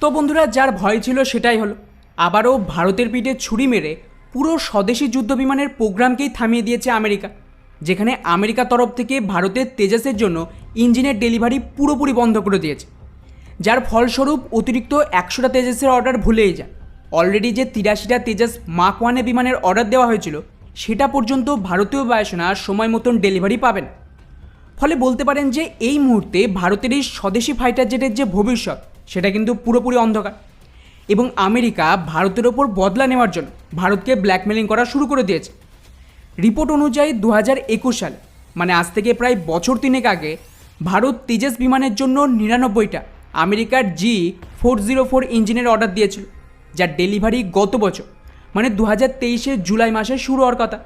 তো বন্ধুরা, যার ভয় ছিল সেটাই হলো, আবারও ভারতের পিঠে ছুরি মেরে পুরো স্বদেশি যুদ্ধ বিমানের প্রোগ্রামকেই থামিয়ে দিয়েছে আমেরিকা, যেখানে আমেরিকার তরফ থেকে ভারতের তেজাসের জন্য ইঞ্জিনের ডেলিভারি পুরোপুরি বন্ধ করে দিয়েছে, যার ফলস্বরূপ অতিরিক্ত একশোটা তেজাসের অর্ডার ভুলেই যায়। অলরেডি যে তিরাশিটা তেজাস মাক ওয়ানে বিমানের অর্ডার দেওয়া হয়েছিল, সেটা পর্যন্ত ভারতীয় বায়ুসেনা সময় মতন ডেলিভারি পাবেন ফলে বলতে পারেন যে, এই মুহূর্তে ভারতের এই স্বদেশি ফাইটার জেটের যে ভবিষ্যৎ সেটা কিন্তু পুরোপুরি অন্ধকার। এবং আমেরিকা ভারতের ওপর বদলা নেওয়ার জন্য ভারতকে ব্ল্যাকমেলিং করা শুরু করে দিয়েছে। রিপোর্ট অনুযায়ী দু একুশ সালে মানে আজ থেকে প্রায় বছর তিনেক আগে, ভারত তেজাস বিমানের জন্য নিরানব্বইটা আমেরিকার জি ফোর জিরো ফোর ইঞ্জিনের অর্ডার দিয়েছিল যার ডেলিভারি গত বছর মানে দু হাজার তেইশে জুলাই মাসে শুরু হওয়ার কথা।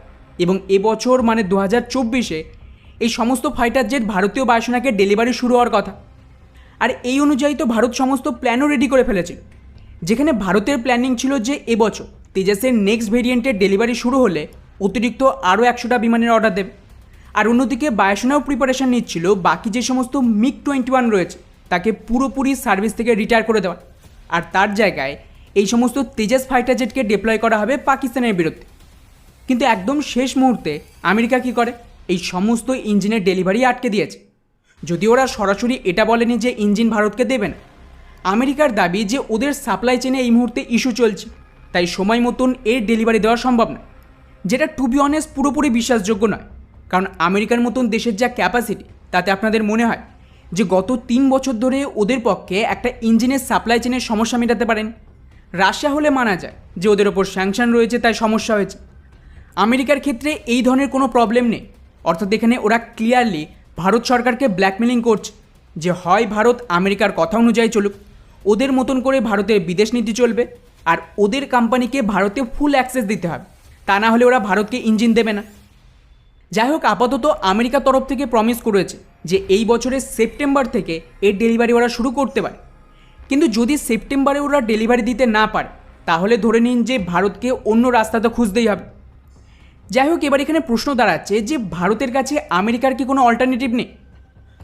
এবং এবছর মানে দু হাজার চব্বিশে, এই সমস্ত ফাইটার জেট ভারতীয় বায়ুসেনাকে ডেলিভারি শুরু হওয়ার কথা। আর এই অনুযায়ী তো ভারত সমস্ত প্ল্যানও রেডি করে ফেলেছিল যেখানে ভারতের প্ল্যানিং ছিল যে এবছর তেজাসের নেক্সট ভেরিয়েন্টের ডেলিভারি শুরু হলে অতিরিক্ত আরও একশোটা বিমানের অর্ডার দেবে। আর অন্যদিকে বায়ুসেনাও প্রিপারেশন নিচ্ছিল, বাকি যে সমস্ত মিগ টোয়েন্টি ওয়ান রয়েছে, তাকে পুরোপুরি সার্ভিস থেকে রিটায়ার করে দেওয়া আর তার জায়গায় এই সমস্ত তেজাস ফাইটার জেটকে ডিপ্লয় করা হবে পাকিস্তানের বিরুদ্ধে। কিন্তু একদম শেষ মুহূর্তে আমেরিকা কি করে? এই সমস্ত ইঞ্জিনের ডেলিভারি আটকে দিয়েছে। যদি ওরা সরাসরি এটা বলেনি যে ইঞ্জিন ভারতকে দেবে না আমেরিকার দাবি যে ওদের সাপ্লাই চেনে এই মুহূর্তে ইস্যু চলছে। তাই সময় মতন এর ডেলিভারি দেওয়া সম্ভব না যেটা টু বি অনেস্ট পুরোপুরি বিশ্বাসযোগ্য নয়। কারণ আমেরিকার মতন দেশের যা ক্যাপাসিটি তাতে আপনাদের মনে হয় যে গত তিন বছর ধরে ওদের পক্ষে একটা ইঞ্জিনের সাপ্লাই চেনের সমস্যা মেটাতে পারেন। রাশিয়া হলে মানা যায় যে ওদের ওপর স্যাংশন রয়েছে, তাই সমস্যা হয়েছে। আমেরিকার ক্ষেত্রে এই ধরনের কোনো প্রবলেম নেই। অর্থাৎ এখানে ওরা ক্লিয়ারলি ভারত সরকারকে ব্ল্যাকমেলিং করছে যে হয় ভারত আমেরিকার কথা অনুযায়ী চলুক, ওদের মতন করে ভারতের বিদেশ নীতি চলবে আর ওদের কোম্পানিকে ভারতে ফুল অ্যাক্সেস দিতে হবে। তা না হলে ওরা ভারতকে ইঞ্জিন দেবে না। যাই হোক, আপাতত আমেরিকা তরফ থেকে প্রমিস করেছে যে এই বছরের সেপ্টেম্বর থেকে এর ডেলিভারি ওরা শুরু করতে পারে। কিন্তু যদি সেপ্টেম্বরে ওরা ডেলিভারি দিতে না পারে, তাহলে ধরে নিন যে ভারতকে অন্য রাস্তা তো খুঁজতেই হবে। যাই হোক, এবার এখানে প্রশ্ন দাঁড়াচ্ছে যে ভারতের কাছে আমেরিকার কি কোনো অল্টারনেটিভ নেই?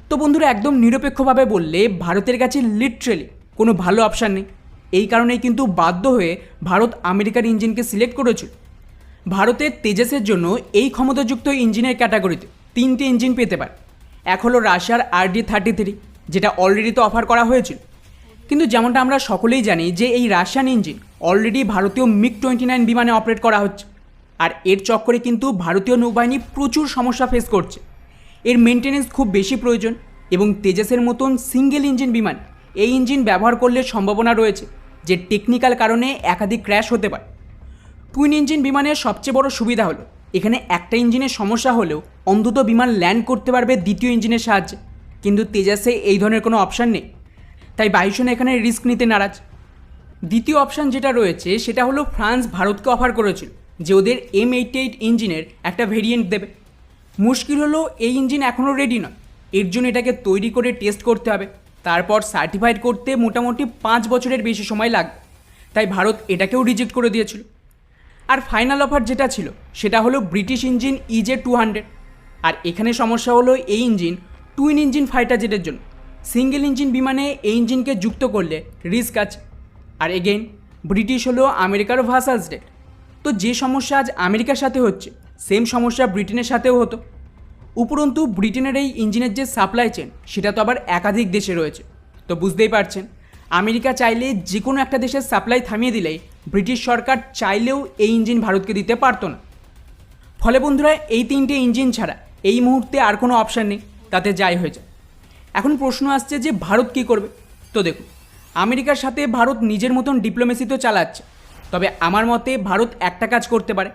তো বন্ধুরা, একদম নিরপেক্ষভাবে বললে ভারতের কাছে লিটারেলি কোনো ভালো অপশান নেই। এই কারণেই কিন্তু বাধ্য হয়ে ভারত আমেরিকার ইঞ্জিনকে সিলেক্ট করেছিল ভারতের তেজাসের জন্য এই ক্ষমতাযুক্ত ইঞ্জিনের ক্যাটাগরিতে তিনটে ইঞ্জিন পেতে পারে। এক হলো রাশিয়ার আরডি থার্টি থ্রি যেটা অলরেডি তো অফার করা হয়েছিল। কিন্তু যেমনটা আমরা সকলেই জানি যে এই রাশিয়ান ইঞ্জিন অলরেডি ভারতীয় মিগ টোয়েন্টি নাইন বিমানে অপারেট করা হচ্ছে। আর এর চক্করে কিন্তু ভারতীয় নৌবাহিনী প্রচুর সমস্যা ফেস করছে। এর মেনটেনেন্স খুব বেশি প্রয়োজন এবং তেজাসের মতন সিঙ্গেল ইঞ্জিন বিমান এই ইঞ্জিন ব্যবহার করলে সম্ভাবনা রয়েছে যে টেকনিক্যাল কারণে একাধিক ক্র্যাশ হতে পারে। টুইন ইঞ্জিন বিমানের সবচেয়ে বড় সুবিধা হলো, এখানে একটা ইঞ্জিনের সমস্যা হলেও অন্তত বিমান ল্যান্ড করতে পারবে দ্বিতীয় ইঞ্জিনের সাহায্যে। কিন্তু তেজাসে এই ধরনের কোনো অপশান নেই। তাই বায়ুসেনা এখানে রিস্ক নিতে নারাজ। দ্বিতীয় অপশান যেটা রয়েছে, সেটা হলো ফ্রান্স ভারতকে অফার করেছিল। যে ওদের এম এইট এইট ইঞ্জিনের একটা ভেরিয়েন্ট দেবে। মুশকিল হলো এই ইঞ্জিন এখনও রেডি নয়। এর জন্য এটাকে তৈরি করে টেস্ট করতে হবে। তারপর সার্টিফাইড করতে মোটামুটি পাঁচ বছরের বেশি সময় লাগবে। তাই ভারত এটাকেও রিজেক্ট করে দিয়েছিল। আর ফাইনাল অফার যেটা ছিল, সেটা হলো British engine EJ two hundred আর এখানে সমস্যা হলো এই ইঞ্জিন টুইন ইঞ্জিন ফাইটার জেটের জন্য। সিঙ্গেল ইঞ্জিন বিমানে এই ইঞ্জিনকে যুক্ত করলে রিস্ক আছে। আর এগেইন ব্রিটিশ হলো আমেরিকার ভাসাল স্টেট তো যে সমস্যা আজ আমেরিকার সাথে হচ্ছে, সেম সমস্যা ব্রিটেনের সাথেও হতো। উপরন্তু ব্রিটেনের এই ইঞ্জিনের যে সাপ্লাই চেন সেটা তো আবার একাধিক দেশে রয়েছে। তো বুঝতেই পারছেন, আমেরিকা চাইলে যে কোনো একটা দেশের সাপ্লাই থামিয়ে দিলেই ব্রিটিশ সরকার চাইলেও এই ইঞ্জিন ভারতকে দিতে পারতো না। ফলে বন্ধুরা, এই তিনটে ইঞ্জিন ছাড়া এই মুহূর্তে আর কোনো অপশান নেই, তাতে যাই হয়ে যায় এখন প্রশ্ন আসছে যে ভারত কী করবে? তো দেখুন, আমেরিকার সাথে ভারত নিজের মতন ডিপ্লোমেসি তো চালাচ্ছে তবে আমার মতে ভারত একটা কাজ করতে পারে।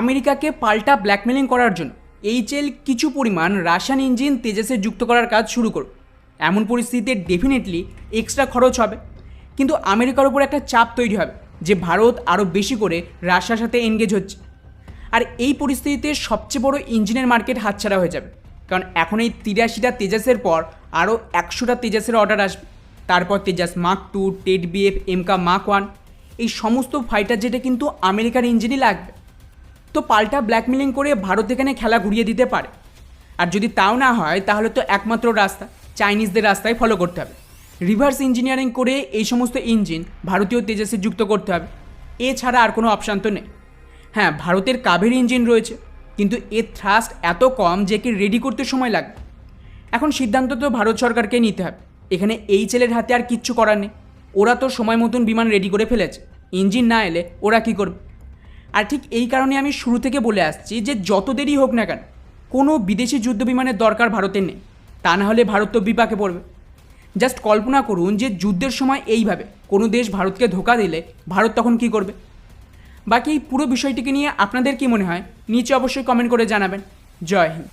আমেরিকাকে পাল্টা ব্ল্যাকমেলিং করার জন্য এইচএল কিছু পরিমাণ রাশিয়ান ইঞ্জিন তেজাসে যুক্ত করার কাজ শুরু করবে এমন পরিস্থিতিতে ডেফিনেটলি এক্সট্রা খরচ হবে। কিন্তু আমেরিকার উপর একটা চাপ তৈরি হবে যে ভারত আরও বেশি করে রাশিয়ার সাথে এনগেজ হচ্ছে। আর এই পরিস্থিতিতে সবচেয়ে বড় ইঞ্জিনের মার্কেট হাতছাড়া হয়ে যাবে। কারণ এখন এই তিরাশিটা তেজাসের পর আরও একশোটা তেজাসের অর্ডার আসবে। তারপর Tejas mark two TED BF AMCA mark one এই সমস্ত ফাইটার জেটে কিন্তু আমেরিকার ইঞ্জিনই লাগবে। তো পাল্টা ব্ল্যাকমেলিং করে ভারত এখানে খেলা ঘুরিয়ে দিতে পারে। আর যদি তাও না হয়, তাহলে তো একমাত্র রাস্তা চাইনিজদের রাস্তায় ফলো করতে হবে। রিভার্স ইঞ্জিনিয়ারিং করে এই সমস্ত ইঞ্জিন ভারতীয় তেজাসে যুক্ত করতে হবে। এছাড়া আর কোনো অপশান তো নেই। হ্যাঁ ভারতের কাভের ইঞ্জিন রয়েছে, কিন্তু এর থ্রাস্ট এত কম যে কি রেডি করতে সময় লাগবে। এখন সিদ্ধান্ত তো ভারত সরকারকে নিতে হবে। এখানে এই ছেলের হাতে আর কিচ্ছু করার নেই। ওরা তো সময় মতন বিমান রেডি করে ফেলেছে। ইঞ্জিন না এলে ওরা কী করবে? আর ঠিক এই কারণে আমি শুরু থেকে বলে আসছি যে যত দেরি হোক না কেন, কোনো বিদেশি যুদ্ধ বিমানের দরকার ভারতের নেই। তা না হলে ভারত তো বিপাকে পড়বে। জাস্ট কল্পনা করুন যে যুদ্ধের সময় এইভাবে কোনো দেশ ভারতকে ধোকা দিলে ভারত তখন কী করবে? বাকি এই পুরো বিষয়টিকে নিয়ে আপনাদের কি মনে হয়? নিচে অবশ্যই কমেন্ট করে জানাবেন। জয় হিন্দ।